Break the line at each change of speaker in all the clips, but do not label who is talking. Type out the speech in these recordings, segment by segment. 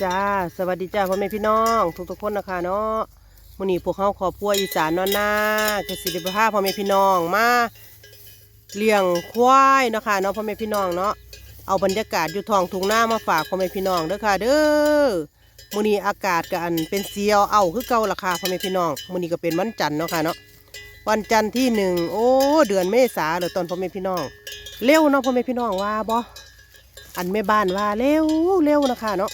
จ้า สวัสดีจ้าพ่อแม่พี่น้อง ทุกทุกๆคนนะคะเนาะมื้อนี้พวกเขาครอพัวอีสานนอนหน้ากสิเดพาพ่อแม่พี่น้องมาเลี้ยงควายนะคะเนาะพ่อแม่พี่น้องเนาะเอาบรรยากาศอยู่ท้องทุ่งนามาฝากพ่อแม่พี่น้องเด้อค่ะ เด้อมื้อนี้อากาศก็อันเป็นเสียวเอาคือเก่าราคาพ่อแม่พี่น้องมื้อนี้ก็เป็นวันจันทร์เนาะค่ะเนาะวันจันทร์ที่หนึ่งโอ้เดือนเมษาเลยตอนพ่อแม่พี่น้องเร็วเนาะพ่อแม่พี่น้องว่าบ่อันแม่บ้านว่าเร็วเร็วนะคะเนาะ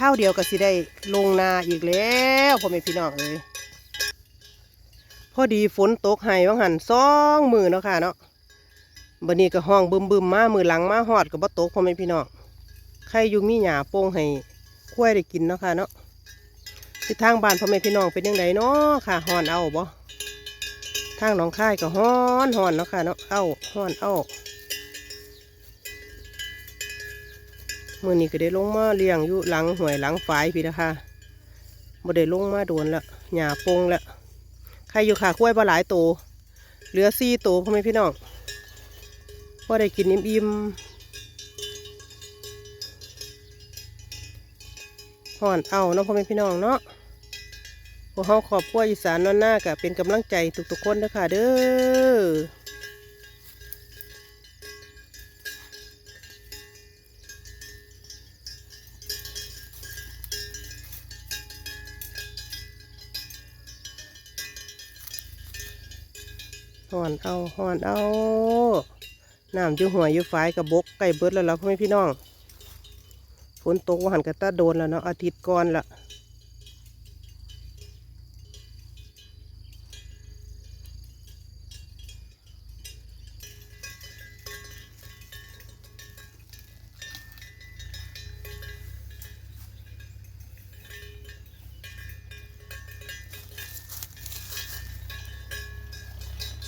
ข้าวเดียวก็สิได้ลงนาอีกแล้วพ่อแม่พี่น้องเอ้ยพอดีฝนตกให้ว่างหันสองมือเนาะค่ะเนาะบันนี้ก็ห้องบึมบึมมามือหลังมาหอดกับบ่ตกพ่อแม่พี่น้องใครอยู่มีหญ้าโป่งให้คุ้ยได้กินเนาะค่ะเนาะที่ทางบ้านพ่อแม่พี่น้องเป็นยังไงเนาะค่ะหอนเอาบ่ทางหนองคายก็ฮ้อนหอนเนาะค่ะเนาะเอาฮ้อนเอา มื่อนี้ก็ได้ลงมาเลี้ยงอยู่หลังหวยหลังฝายพี่นะคะบ่ได้ลงมาโดนละหญ้าปงละใครอยู่ขาคุ้ยบ่หลายโตวเหลือสี่โตวพ่อแม่พี่น้องพอได้กินอิ่มๆห่อนเอาเนาะพ่อแม่พี่น้องเนาะพวกเขาขอบครัวอีสานนอนหน้าก็เป็นกำลังใจทุกๆคนเด้อค่ะเด้อ ห่อนเอาห่อนเอาน้ำอยู่หัวอยู่ฝายกับบกไก่เบิดแล้วเราพ่อแม่พี่น้องฝนตกว่าหันกระตาโดนแล้วเนาะอาทิตย์ก่อนละ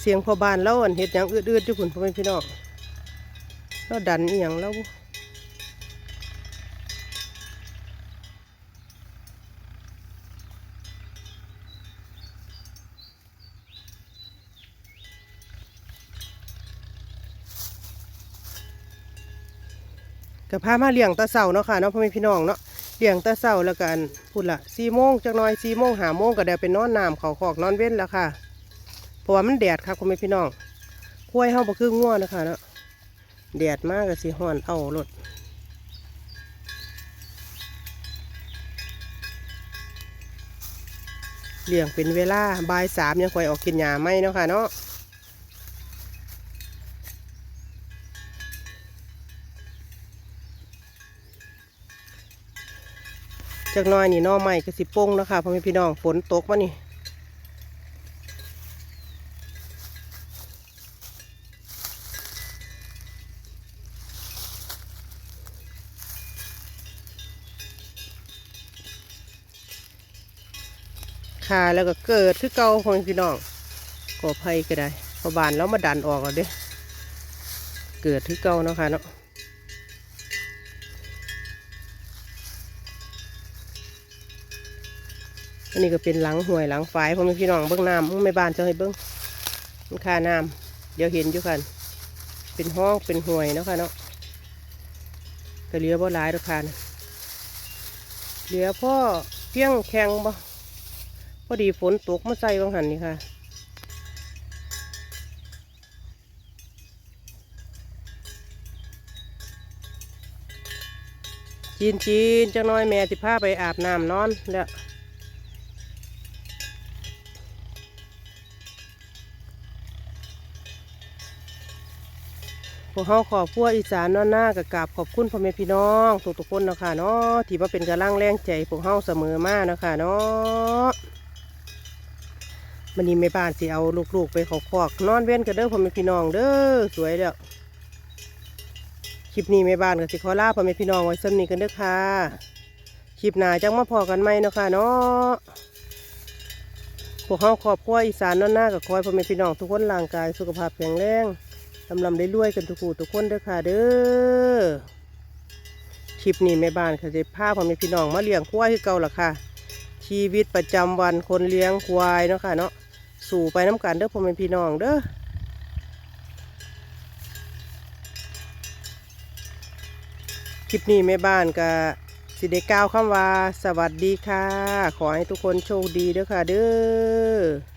เสียงพอบานแล้วอันเห็ดยังอืดๆอยู่คุณพ่อแม่พี่น้องแล้วดันอีหยังแล้วกับพามาเลี้ยงตาเสาเนาะค่ะเนาะพ่อแม่พี่น้องเนาะเลี้ยงตาเสาแล้วกันพูดละสี่โมงจักหน่อยสี่โมงหาโมงก็ได้ไปนอนน้ำเขาขอกนอนเว้นแล้วค่ะ เพราะว่ามันแดดครับพ่อแม่พี่น้องคุ้ยเฮาบ่คือง่วนะคะเนาะแดดมากก็สิฮ้อนเอารถเลี้ยงเป็นเวลาบ่ายสามยังค่อยออกกินหญ้าไหมเนาะค่ะเนาะจากน้อยนี่น้อใหม่ก็สิโป้งแล้วค่ะพ่อแม่พี่น้องฝนตกมานี่ ค่ะแล้วก็เกิดคือเก่าพอม่พี่น้องก่อไผ่ก็ได้พอบานแล้วมาดันออกแล้วเด้เกิดคือเก่าเนาะค่ะเนาะอันนี้ก็เป็นหลังห่วยหลังฝายพ่อแม่พี่น้องเบื้องน้ำมึงไม่บานจะให้เบิ้งมันค่าน้ำเดี๋ยวเห็นอยู่กันเป็นห้องเป็นห่วยเนาะค่ะเนาะก็เหลือบ่หลายดอกค่ะนะเหลือพ่อเพียงแข็งบ่ อดีฝนตกมาใส่บางหันนี่ค่ะ จีนจีนจังน้อยแม่สิพาไปอาบน้ำนอนแล้วพวกเขาขอบพวกอีสานนอนหน้ากับกาบขอบคุณพ่อแม่พี่น้องทุกทุกๆคนนะคะเนาะที่มาเป็นกำลังแรงใจพวกเขาเสมอมาเนะคะเนาะ มันนี้แม่บ้านสิเอาลูกๆไปเขาคอกนอนเว้นกันเด้อพ่อแม่พี่น้องเด้อสวยแล้วคลิปนี้แม่บ้านก็สิขอลาพ่อแม่พี่น้องไว้ซ้ำนี้กันเด้อค่ะคลิปหน้าจังมาพอกันไหมเนาะค่ะเนาะพวกเขาขอบพวกอีสานนอนหน้ากับคอยพ่อแม่พี่น้องทุกคนร่างกายสุขภาพแข็งแรงลำลำได้รวยกันทุกคู่ทุกคนเด้อค่ะเด้อคลิปนี้แม่บ้านค่ะจะพาพ่อแม่พี่น้องมาเลี้ยงควายคือเก่าล่ะค่ะชีวิตประจำวันคนเลี้ยงควายเนาะค่ะเนาะ สู่ไปน้ำกันเด้อพ่อแม่พี่น้องเด้อคลิปนี้แม่บ้านกับสิเดก้าวคำว่า สวัสดีค่ะ ขอให้ทุกคนโชคดีเด้อค่ะเด้อ